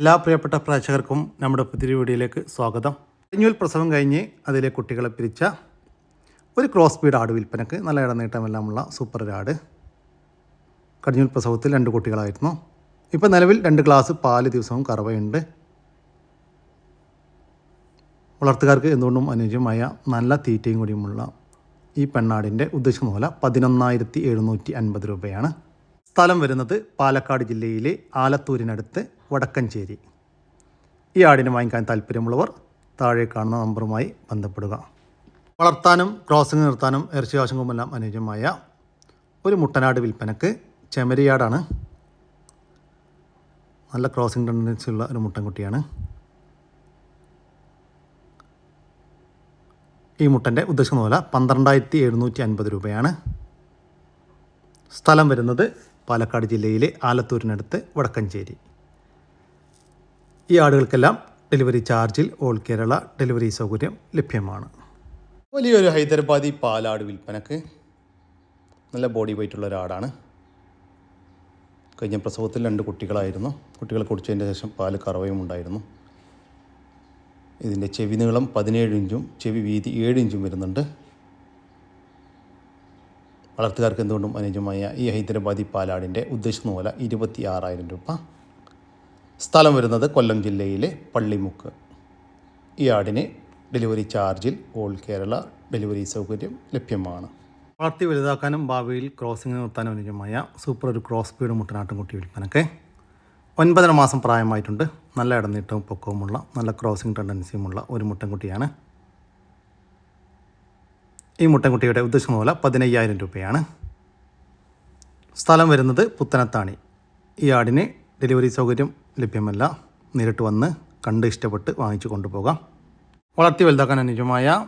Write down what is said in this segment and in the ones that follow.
എല്ലാ പ്രിയപ്പെട്ട പ്രേക്ഷകർക്കും നമ്മുടെ പുതിയ വീഡിയോയിലേക്ക് സ്വാഗതം. കഴിഞ്ഞൂൽ പ്രസവം കഴിഞ്ഞ് അതിലെ കുട്ടികളെ പിരിച്ച ഒരു ക്രോസ് ബീഡ് ആട് വിൽപ്പനക്ക് നല്ല ഇടനീട്ടമെല്ലാമുള്ള സൂപ്പർ ആട്. കടിഞ്ഞൂൽ പ്രസവത്തിൽ രണ്ട് കുട്ടികളായിരുന്നു. ഇപ്പോൾ നിലവിൽ രണ്ട് ഗ്ലാസ് പാൽ ദിവസവും കറവയുണ്ട്. വളർത്തുകാർക്ക് എന്തുകൊണ്ടും അനുയോജ്യമായ നല്ല തീറ്റയും കൂടിയുമുള്ള ഈ പെണ്ണാടിന്റെ ഉദ്ദേശം മൂല പതിനൊന്നായിരത്തി എഴുന്നൂറ്റി അൻപത് രൂപയാണ്. സ്ഥലം വരുന്നത് പാലക്കാട് ജില്ലയിലെ ആലത്തൂരിനടുത്ത് വടക്കഞ്ചേരി. ഈ ആടിനെ വാങ്ങിക്കാൻ താല്പര്യമുള്ളവർ താഴെ കാണുന്ന നമ്പറുമായി ബന്ധപ്പെടുക. വളർത്താനും ക്രോസിംഗ് നിർത്താനും ഇറച്ചി ആവശ്യങ്ങളുമെല്ലാം അനുയോജ്യമായ ഒരു മുട്ടനാട് വിൽപ്പനക്ക് ചെമരിയാടാണ്. നല്ല ക്രോസിംഗ് ടെൻഡൻസി ഉള്ള ഒരു മുട്ടൻകുട്ടിയാണ്. ഈ മുട്ടന്റെ ഉദ്ദേശിക്കുന്ന പോലെ പന്ത്രണ്ടായിരത്തി എഴുന്നൂറ്റി അൻപത് രൂപയാണ്. സ്ഥലം വരുന്നത് പാലക്കാട് ജില്ലയിലെ ആലത്തൂരിനടുത്ത് വടക്കഞ്ചേരി. ഈ ആടുകൾക്കെല്ലാം ഡെലിവറി ചാർജിൽ ഓൾ കേരള ഡെലിവറി സൗകര്യം ലഭ്യമാണ്. വലിയൊരു ഹൈദരാബാദി പാലാട് വിൽപ്പനക്ക് നല്ല ബോഡി വെയിറ്റ് ഉള്ള ഒരാടാണ്. കഴിഞ്ഞ പ്രസവത്തിൽ രണ്ട് കുട്ടികളായിരുന്നു. കുട്ടികളെ കുടിച്ചതിന് ശേഷം പാൽ കറവയും ഉണ്ടായിരുന്നു. ഇതിന്റെ ചെവി നീളം പതിനേഴ് ഇഞ്ചും ചെവി വീതി ഏഴ് ഇഞ്ചും വരുന്നുണ്ട്. വളർത്തുകാർക്ക് എന്തുകൊണ്ടും അനുയോജ്യമായ ഈ ഹൈദരാബാദി പാലാടിന്റെ ഉദ്ദേശിക്കുന്ന മൂല ഇരുപത്തി ആറായിരം രൂപ സ്ഥലം വരുന്നത് കൊല്ലം ജില്ലയിലെ പള്ളിമുക്ക്. ഈ ആടിന് ഡെലിവറി ചാർജിൽ ഓൾ കേരള ഡെലിവറി സൗകര്യം ലഭ്യമാണ്. വളർത്തി വലുതാക്കാനും ഭാവിയിൽ ക്രോസിംഗ് നിർത്താനും അനുയോജ്യമായ സൂപ്പർ ഒരു ക്രോസ് ബീഡ് മുട്ടനാട്ടുംകുട്ടി വിൽപ്പനൊക്കെ ഒൻപതര മാസം പ്രായമായിട്ടുണ്ട്. നല്ല ഇടനീട്ടവും പൊക്കവുമുള്ള നല്ല ക്രോസിംഗ് ടെൻഡൻസിയുമുള്ള ഒരു മുട്ടൻകുട്ടിയാണ് ഈ മുട്ടൻകുട്ടിയുടെ ഉദ്ദേശിക്കുന്ന പോലെ പതിനയ്യായിരം രൂപയാണ്. സ്ഥലം വരുന്നത് പുത്തനത്താണി. ഈ ആടിന് ഡെലിവറി സൗകര്യം ലഭ്യമല്ല. നേരിട്ട് വന്ന് കണ്ട് ഇഷ്ടപ്പെട്ട് വാങ്ങിച്ചു കൊണ്ടുപോകാം. വളർത്തി വലുതാക്കാൻ അനുയോജ്യമായ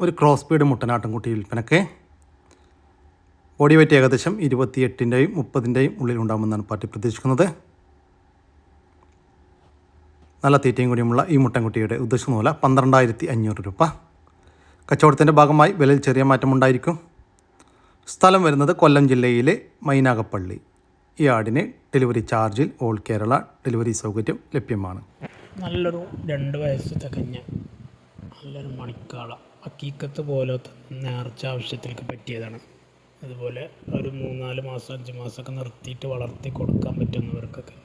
ഒരു ക്രോസ് ബീഡ് മുട്ടനാട്ടുംകുട്ടി വിൽപ്പനക്ക് ബോഡി വെയിറ്റ് ഏകദേശം ഇരുപത്തിയെട്ടിന്റെയും മുപ്പതിന്റെയും ഉള്ളിൽ ഉണ്ടാകുമെന്നാണ് പാർട്ടി പ്രതീക്ഷിക്കുന്നത്. നല്ല തീറ്റയും കൂടിയുമുള്ള ഈ മുട്ടൻകുട്ടിയുടെ ഉദ്ദേശിക്കുന്ന പോലെ പന്ത്രണ്ടായിരത്തി അഞ്ഞൂറ് രൂപ. കച്ചവടത്തിന്റെ ഭാഗമായി വിലയിൽ ചെറിയ മാറ്റമുണ്ടായിരിക്കും സ്ഥലം വരുന്നത് കൊല്ലം ജില്ലയിലെ മൈനാകപ്പള്ളി ഈ ആടിന് ഡെലിവറി ചാർജിൽ ഓൾ കേരള ഡെലിവറി സൗകര്യം ലഭ്യമാണ്. നല്ലൊരു രണ്ട് വയസ്സ് തികഞ്ഞ നല്ലൊരു മണിക്കാള. അക്കീക്കത്ത് പോലത്തെ നേർച്ച ആവശ്യത്തിലേക്ക് പറ്റിയതാണ്. അതുപോലെ ഒരു മൂന്നാൽ മാസം അഞ്ച് മാസമൊക്കെ നിർത്തിയിട്ട് വളർത്തി കൊടുക്കാൻ പറ്റുന്നവർക്കൊക്കെ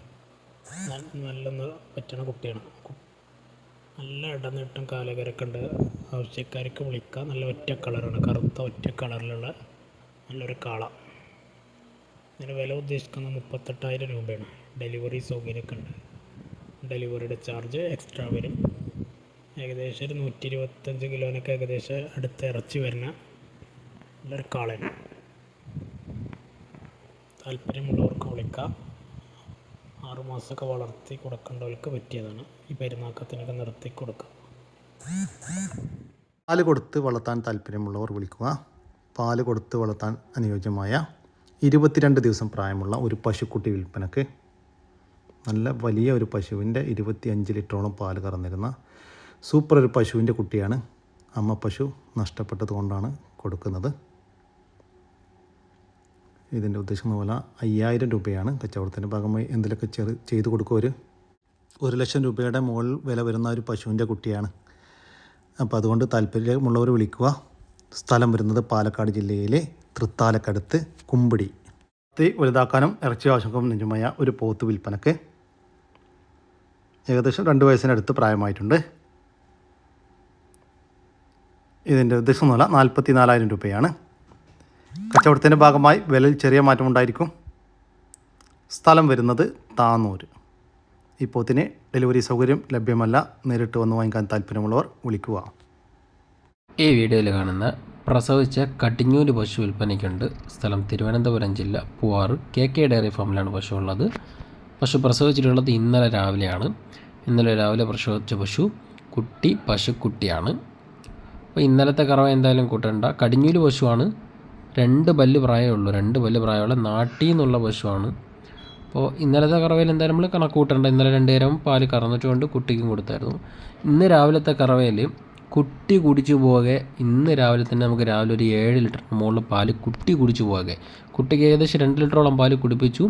നല്ല പറ്റണ കുട്ടിയാണ്. നല്ല ഇടനീട്ടം കാലകരൊക്കെ ഉണ്ട് ആവശ്യക്കാർക്ക് വിളിക്കാം. നല്ല ഒറ്റ കളറാണ്. കറുത്ത ഒറ്റ കളറിലുള്ള നല്ലൊരു കാള. ഇതിന് വില ഉദ്ദേശിക്കുന്നത് മുപ്പത്തെട്ടായിരം രൂപയാണ്. ഡെലിവറി സൗകര്യമൊക്കെ ഉണ്ട്. ഡെലിവറിയുടെ ചാർജ് എക്സ്ട്രാ വരും. ഏകദേശം ഒരു നൂറ്റി ഇരുപത്തഞ്ച് കിലോനൊക്കെ ഏകദേശം അടുത്ത് ഇറച്ചി വരുന്ന നല്ലൊരു കാളയാണ്. താല്പര്യമുള്ളവർക്ക് വിളിക്കാം. ആറുമാസമൊക്കെ വളർത്തി കൊടുക്കേണ്ടവർക്ക് പറ്റിയതാണ്. ഈ പെരുന്നാക്കത്തിനൊക്കെ നിർത്തി കൊടുക്കാം. പാൽ കൊടുത്ത് വളർത്താൻ താല്പര്യമുള്ളവർ വിളിക്കുക. പാൽ കൊടുത്ത് വളർത്താൻ അനുയോജ്യമായ ഇരുപത്തിരണ്ട് ദിവസം പ്രായമുള്ള ഒരു പശുക്കുട്ടി വിൽപ്പനക്ക് നല്ല വലിയ ഒരു പശുവിന്റെ ഇരുപത്തിയഞ്ച് ലിറ്ററോളം പാൽ കറന്നിരുന്ന സൂപ്പർ ഒരു പശുവിന്റെ കുട്ടിയാണ് അമ്മ പശു നഷ്ടപ്പെട്ടതുകൊണ്ടാണ് കൊടുക്കുന്നത്. ഇതിന്റെ ഉദ്ദേശിക്കുന്ന പോലെ അയ്യായിരം രൂപയാണ് കച്ചവടത്തിന്റെ ഭാഗമായി എന്തെങ്കിലുമൊക്കെ ചെറു ചെയ്ത് കൊടുക്കുക ഒരു ഒരു ലക്ഷം രൂപയുടെ മുകളിൽ വില വരുന്ന ഒരു പശുവിന്റെ കുട്ടിയാണ്. അപ്പോൾ അതുകൊണ്ട് താല്പര്യമുള്ളവർ വിളിക്കുക. സ്ഥലം വരുന്നത് പാലക്കാട് ജില്ലയിലെ തൃത്താലക്കടുത്ത് കുമ്പിടി. തീ വലുതാക്കാനും ഇറച്ചി ആവശ്യക്കും നിജമായ ഒരു പോത്ത് വിൽപ്പനക്ക്. ഏകദേശം രണ്ട് വയസ്സിനടുത്ത് പ്രായമായിട്ടുണ്ട്. ഇതിന്റെ ഉദ്ദേശം എന്നല്ല നാൽപ്പത്തി നാലായിരം രൂപയാണ്. കച്ചവടത്തിന്റെ ഭാഗമായി വിലയിൽ ചെറിയ മാറ്റമുണ്ടായിരിക്കും. സ്ഥലം വരുന്നത് താന്നൂർ ഈ പോത്തിന് ഡെലിവറി സൗകര്യം ലഭ്യമല്ല. നേരിട്ട് വന്ന് വാങ്ങിക്കാൻ താല്പര്യമുള്ളവർ വിളിക്കുക. ഈ വീഡിയോയിൽ കാണുന്ന പ്രസവിച്ച കട്ടിഞ്ഞൂര് പശു വിൽപ്പനയ്ക്കുണ്ട്. സ്ഥലം തിരുവനന്തപുരം ജില്ല പൂവാറ്. കെ കെ ഡയറി ഫാമിലാണ് പശു ഉള്ളത് പശു പ്രസവിച്ചിട്ടുള്ളത് ഇന്നലെ രാവിലെയാണ്. ഇന്നലെ രാവിലെ പ്രസവിച്ച പശു കുട്ടി പശുക്കുട്ടിയാണ്. അപ്പോൾ ഇന്നലത്തെ കറവ എന്തായാലും കൂട്ടണ്ട. കടിഞ്ഞൂര് പശുവാണ്. രണ്ട് പല്ല് പ്രായമേ ഉള്ളൂ രണ്ട് പല്ല് പ്രായമുള്ള നാട്ടിൽ നിന്നുള്ള പശുവാണ്. അപ്പോൾ ഇന്നലത്തെ കറവയിൽ എന്തായാലും നമ്മൾ കണക്ക് കൂട്ടേണ്ട ഇന്നലെ രണ്ട് നേരം പാൽ കറന്നിട്ടുകൊണ്ട് കുട്ടിക്കും കൊടുത്തായിരുന്നു. ഇന്ന് രാവിലത്തെ കറവയിൽ കുട്ടി കുടിച്ചു പോകെ. ഇന്ന് രാവിലെ തന്നെ നമുക്ക് രാവിലെ ഒരു ഏഴ് ലിറ്ററിന് മുകളിൽ പാൽ കുട്ടി കുടിച്ചു പോകെ. കുട്ടിക്ക് ഏകദേശം രണ്ട് ലിറ്ററോളം പാൽ കുടിപ്പിച്ചു.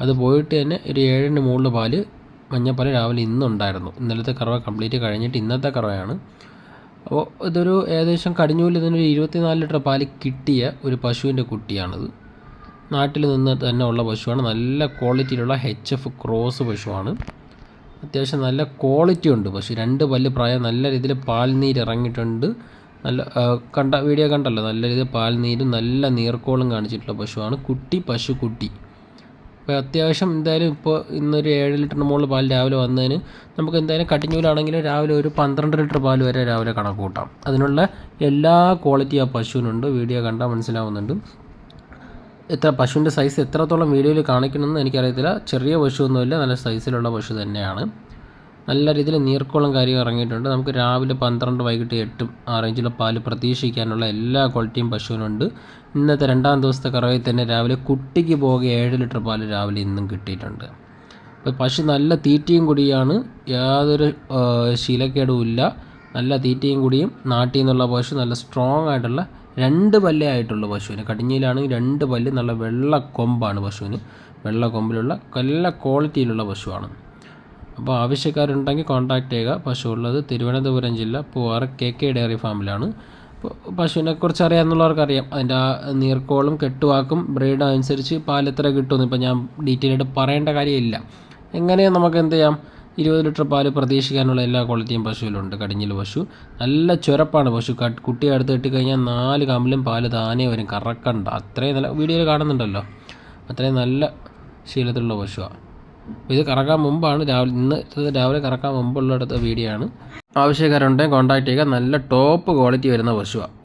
അത് പോയിട്ട് തന്നെ ഒരു ഏഴിന് മുകളിൽ പാൽ മഞ്ഞപ്പാൽ രാവിലെ ഇന്നുണ്ടായിരുന്നു. ഇന്നലത്തെ കറവ കംപ്ലീറ്റ് കഴിഞ്ഞിട്ട് ഇന്നത്തെ കറവയാണ്. അപ്പോൾ ഇതൊരു ഏകദേശം കടിഞ്ഞൂലിൽ ഇതിനൊരു ഇരുപത്തിനാല് ലിറ്റർ പാൽ കിട്ടിയ ഒരു പശുവിന്റെ കുട്ടിയാണിത്. നാട്ടിൽ നിന്ന് തന്നെ ഉള്ള പശുവാണ്. നല്ല ക്വാളിറ്റിയിലുള്ള എച്ച് എഫ് ക്രോസ് പശുവാണ്. അത്യാവശ്യം നല്ല ക്വാളിറ്റി ഉണ്ട് പശു. രണ്ട് പല്ല് പ്രായം നല്ല രീതിയിൽ പാൽനീര് ഇറങ്ങിയിട്ടുണ്ട്. നല്ല കണ്ട വീഡിയോ കണ്ടല്ലോ? നല്ല രീതിയിൽ പാൽനീരും നല്ല നീർക്കോളും കാണിച്ചിട്ടുള്ള പശുവാണ്. കുട്ടി പശു കുട്ടി. അപ്പോൾ അത്യാവശ്യം എന്തായാലും ഇപ്പോൾ ഇന്നൊരു ഏഴ് ലിറ്ററിന് മുകളിൽ പാൽ രാവിലെ വന്നതിന് നമുക്ക് എന്തായാലും കട്ടിഞ്ഞൂലാണെങ്കിലും രാവിലെ ഒരു പന്ത്രണ്ട് ലിറ്റർ പാൽ വരെ രാവിലെ കണക്ക് കൂട്ടാം. അതിനുള്ള എല്ലാ ക്വാളിറ്റി ആ പശുവിനുണ്ട്. വീഡിയോ കണ്ടാൽ മനസ്സിലാവുന്നുണ്ട്. എത്ര പശുവിന്റെ സൈസ് എത്രത്തോളം വീഡിയോയിൽ കാണിക്കണമെന്ന് എനിക്കറിയത്തില്ല. ചെറിയ പശുവൊന്നുമില്ല നല്ല സൈസിലുള്ള പശു തന്നെയാണ്. നല്ല രീതിയിൽ നീർക്കോളം കാര്യം ഇറങ്ങിയിട്ടുണ്ട്. നമുക്ക് രാവിലെ പന്ത്രണ്ട് വൈകിട്ട് എട്ടും ആ റേഞ്ചിലെ പാൽ പ്രതീക്ഷിക്കാനുള്ള എല്ലാ ക്വാളിറ്റിയും പശുവിനുണ്ട്. ഇന്നത്തെ രണ്ടാം ദിവസത്തെ കറവയിൽ തന്നെ രാവിലെ കുട്ടിക്ക് പോകെ ഏഴ് ലിറ്റർ പാൽ രാവിലെ ഇന്നും കിട്ടിയിട്ടുണ്ട്. അപ്പോൾ പശു നല്ല തീറ്റയും കൂടിയാണ്. യാതൊരു ശീലക്കേടുമില്ല നല്ല തീറ്റയും കൂടിയും നാട്ടിൽ നിന്നുള്ള പശു നല്ല സ്ട്രോങ് ആയിട്ടുള്ള രണ്ട് പല്ലേ ആയിട്ടുള്ള പശുവിന്. കടിഞ്ഞിയിലാണെങ്കിൽ രണ്ട് പല്ല് നല്ല വെള്ള കൊമ്പാണ് പശുവിന്. വെള്ള കൊമ്പിലുള്ള നല്ല ക്വാളിറ്റിയിലുള്ള പശുവാണ്. അപ്പോൾ ആവശ്യക്കാരുണ്ടെങ്കിൽ കോൺടാക്റ്റ് ചെയ്യുക. പശു ഉള്ളത് തിരുവനന്തപുരം ജില്ല പൂവാറ് കെ കെ ഡയറി ഫാമിലാണ്. പശുവിനെ കുറിച്ച് അറിയാം. അതിന്റെ ആ നീർക്കോളും കെട്ടുവാക്കും ബ്രീഡ് അനുസരിച്ച് പാൽ എത്ര കിട്ടുമെന്ന് ഇപ്പോൾ ഞാൻ ഡീറ്റെയിൽ ആയിട്ട് പറയേണ്ട കാര്യമില്ല. എങ്ങനെയും നമുക്ക് എന്ത് ചെയ്യാം? ഇരുപത് ലിറ്റർ പാൽ പ്രതീക്ഷിക്കാനുള്ള എല്ലാ ക്വാളിറ്റിയും പശുവിലുണ്ട്. കടിഞ്ഞിൽ പശു. നല്ല ചുരപ്പാണ് പശു. കുട്ടി കുട്ടിയെ അടുത്ത് ഇട്ടിക്കഴിഞ്ഞാൽ നാല് കമ്പിലും പാൽ താനേ വരും. കറക്കണ്ട. അത്രയും നല്ല വീഡിയോയിൽ കാണുന്നുണ്ടല്ലോ. അത്രയും നല്ല ശീലത്തിലുള്ള പശുവാണ് ഇത് കറക്കാൻ മുമ്പാണ്. രാവിലെ ഇന്ന് രാവിലെ കറക്കാൻ മുമ്പുള്ള അടുത്ത വീഡിയോ ആണ്. ആവശ്യക്കാരുണ്ടെങ്കിൽ കോൺടാക്ട് ചെയ്യുക. നല്ല ടോപ്പ് ക്വാളിറ്റി വരുന്ന പശുവാണ്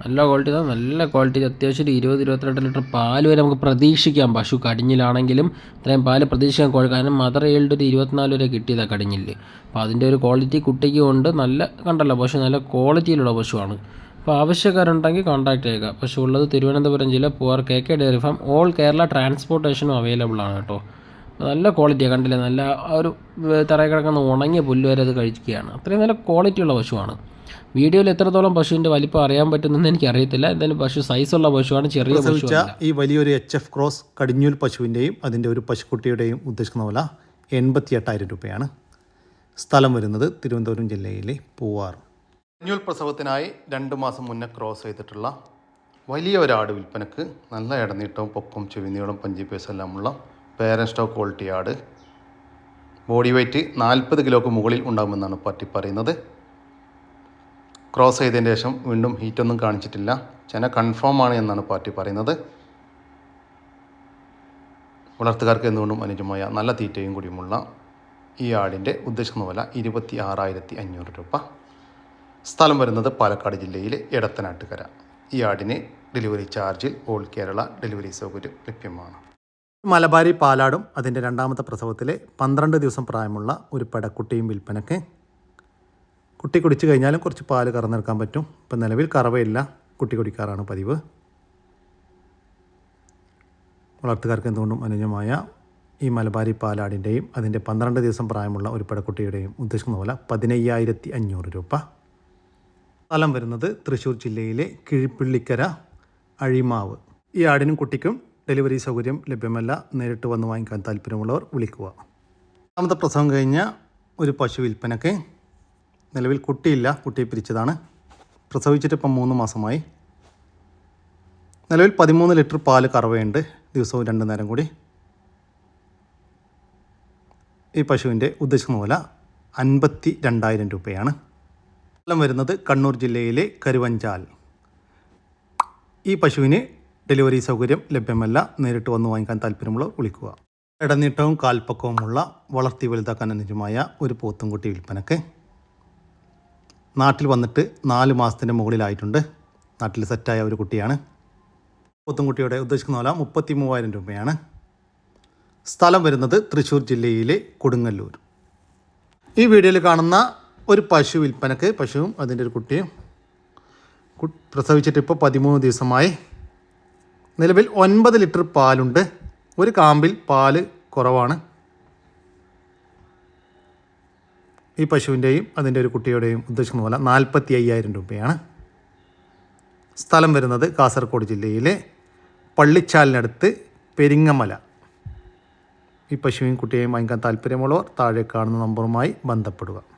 നല്ല ക്വാളിറ്റി തന്നെ നല്ല ക്വാളിറ്റി അത്യാവശ്യം ഒരു ഇരുപത് ഇരുപത്തിരണ്ട് ലിറ്റർ പാൽ വരെ നമുക്ക് പ്രതീക്ഷിക്കാം. പശു കടിഞ്ഞിലാണെങ്കിലും ഇത്രയും പാൽ പ്രതീക്ഷിക്കാൻ കോഴി കാരണം മദർ ഏൾഡ് ഒരു ഇരുപത്തിനാല് വരെ കിട്ടിയതാണ് കടിഞ്ഞിൽ അപ്പോൾ അതിന്റെ ഒരു ക്വാളിറ്റി കുട്ടിക്ക് കൊണ്ട് നല്ല കണ്ടല്ലോ പശു നല്ല ക്വാളിറ്റിയിലുള്ള പശുവാണ്. അപ്പോൾ ആവശ്യക്കാരുണ്ടെങ്കിൽ കോൺടാക്ട് ചെയ്യുക പശു ഉള്ളത് തിരുവനന്തപുരം ജില്ല Poovar K K dairy farm all Kerala ട്രാൻസ്പോർട്ടേഷനും available ആണ് കേട്ടോ. നല്ല ക്വാളിറ്റിയാണ് കണ്ടില്ലേ? നല്ല ആ ഒരു തറയിൽ കിടക്കുന്ന ഉണങ്ങിയ പുല്ല് വരെ അത് കഴിക്കുകയാണ്. അത്രയും നല്ല ക്വാളിറ്റിയുള്ള പശുവാണ്. വീഡിയോയിൽ എത്രത്തോളം പശുവിന്റെ വലിപ്പം അറിയാൻ പറ്റുന്നെന്ന് എനിക്കറിയത്തില്ല. എന്തായാലും പശു സൈസുള്ള പശുവാണ് ചെറിയ പശു പശുവല്ല ഈ വലിയൊരു എച്ച് എഫ് ക്രോസ് കടിഞ്ഞൂൽ പശുവിന്റെയും അതിന്റെ ഒരു പശുക്കുട്ടിയുടെയും ഉദ്ദേശിക്കുന്ന പോലെ എൺപത്തി എട്ടായിരം രൂപയാണ്. സ്ഥലം വരുന്നത് തിരുവനന്തപുരം ജില്ലയിലെ പൂവാർ. കടിഞ്ഞൂൽ പ്രസവത്തിനായി രണ്ട് മാസം മുന്നേ ക്രോസ് ചെയ്തിട്ടുള്ള വലിയ ഒരാട് വിൽപ്പനക്ക് നല്ല ഇടനീട്ടവും പൊക്കും ചെവിനീളം പഞ്ചിപ്പേസ് എല്ലാമുള്ള പേരൻ സ്റ്റോക്ക് ക്വാളിറ്റി ആട് ബോഡി വെയ്റ്റ് നാൽപ്പത് കിലോക്ക് മുകളിൽ ഉണ്ടാകുമെന്നാണ് പാർട്ടി പറയുന്നത്. ക്രോസ് ചെയ്തതിന് ശേഷം വീണ്ടും ഹീറ്റൊന്നും കാണിച്ചിട്ടില്ല. ചെന കൺഫേം ആണ് എന്നാണ് പാർട്ടി പറയുന്നത്. വളർത്തുകാർക്ക് എന്തുകൊണ്ടും അനുജമായ നല്ല തീറ്റയും കൂടിയുമുള്ള ഈ ആടിന്റെ ഉദ്ദേശിക്കുന്ന വില ഇരുപത്തി ആറായിരത്തി അഞ്ഞൂറ് രൂപ. സ്ഥലം വരുന്നത് പാലക്കാട് ജില്ലയിലെ എടത്തനാട്ടുകര. ഈ ആടിന് ഡെലിവറി ചാർജിൽ ഓൾ കേരള ഡെലിവറി സൗകര്യം ലഭ്യമാണ്. മലബാരി പാലാടും അതിന്റെ രണ്ടാമത്തെ പ്രസവത്തിലെ പന്ത്രണ്ട് ദിവസം പ്രായമുള്ള ഒരു പെടക്കുട്ടിയും വിൽപ്പനക്ക് കുട്ടി കുടിച്ചു കഴിഞ്ഞാലും കുറച്ച് പാൽ കറന്നെടുക്കാൻ പറ്റും. ഇപ്പം നിലവിൽ കറവയില്ല. കുട്ടി കുടിക്കാറാണ് പതിവ്. വളർത്തുകാർക്ക് എന്തുകൊണ്ടും അനുജമായ ഈ മലബാരി പാലാടിന്റെയും അതിന്റെ പന്ത്രണ്ട് ദിവസം പ്രായമുള്ള ഒരു പെടക്കുട്ടിയുടെയും ഉദ്ദേശിക്കുന്ന പോലെ പതിനയ്യായിരത്തി അഞ്ഞൂറ് രൂപ. സ്ഥലം വരുന്നത് തൃശ്ശൂർ ജില്ലയിലെ കിഴിപ്പിള്ളിക്കര അഴിമാവ്. ഈ ആടിനും കുട്ടിക്കും ഡെലിവറി സൗകര്യം ലഭ്യമല്ല. നേരിട്ട് വന്ന് വാങ്ങിക്കാൻ താല്പര്യമുള്ളവർ വിളിക്കുക. രണ്ടാമത്തെ പ്രസവം കഴിഞ്ഞ ഒരു പശു വിൽപ്പനക്ക് നിലവിൽ കുട്ടിയില്ല. കുട്ടിയെ പിരിച്ചതാണ്. പ്രസവിച്ചിട്ട് ഇപ്പം മൂന്ന് മാസമായി. നിലവിൽ പതിമൂന്ന് ലിറ്റർ പാൽ കറവയുണ്ട്. ദിവസവും രണ്ട് നേരം കൂടി. ഈ പശുവിന്റെ ഉദ്ദേശിക്കുന്ന മൂല അൻപത്തി രണ്ടായിരം രൂപയാണ്. സ്ഥലം വരുന്നത് കണ്ണൂർ ജില്ലയിലെ കരുവഞ്ചാൽ. ഈ പശുവിന് ഡെലിവറി സൗകര്യം ലഭ്യമല്ല. നേരിട്ട് വന്ന് വാങ്ങിക്കാൻ താല്പര്യമുള്ളവർ വിളിക്കുക. ഇടനീട്ടവും കാൽപ്പക്കവുമുള്ള വളർത്തി വലുതാക്കാൻ അനുജമായ ഒരു പോത്തുംകുട്ടി വിൽപ്പനക്ക് നാട്ടിൽ വന്നിട്ട് നാല് മാസത്തിന്റെ മുകളിലായിട്ടുണ്ട്. നാട്ടിൽ സെറ്റായ ഒരു കുട്ടിയാണ്. പോത്തുംകുട്ടിയുടെ ഉദ്ദേശിക്കുന്ന വില മുപ്പത്തി മൂവായിരം രൂപയാണ്. സ്ഥലം വരുന്നത് തൃശ്ശൂർ ജില്ലയിലെ കൊടുങ്ങല്ലൂർ. ഈ വീഡിയോയിൽ കാണുന്ന ഒരു പശു വിൽപ്പനക്ക് പശുവും അതിന്റെ ഒരു കുട്ടിയും പ്രസവിച്ചിട്ട് ഇപ്പോൾ പതിമൂന്ന് ദിവസമായി. നിലവിൽ ഒൻപത് ലിറ്റർ പാലുണ്ട്. ഒരു കാമ്പിൽ പാൽ കുറവാണ്. ഈ പശുവിന്റെയും അതിന്റെ ഒരു കുട്ടിയുടെയും ഉദ്ദേശിക്കുന്ന പോലെ നാൽപ്പത്തി അയ്യായിരം രൂപയാണ്. സ്ഥലം വരുന്നത് കാസർഗോഡ് ജില്ലയിലെ പള്ളിച്ചാലിനടുത്ത് പെരിങ്ങമല. ഈ പശുവിൻ കുട്ടിയെയും വാങ്ങിക്കാൻ താല്പര്യമുള്ളവർ താഴെ കാണുന്ന നമ്പറുമായി ബന്ധപ്പെടുക.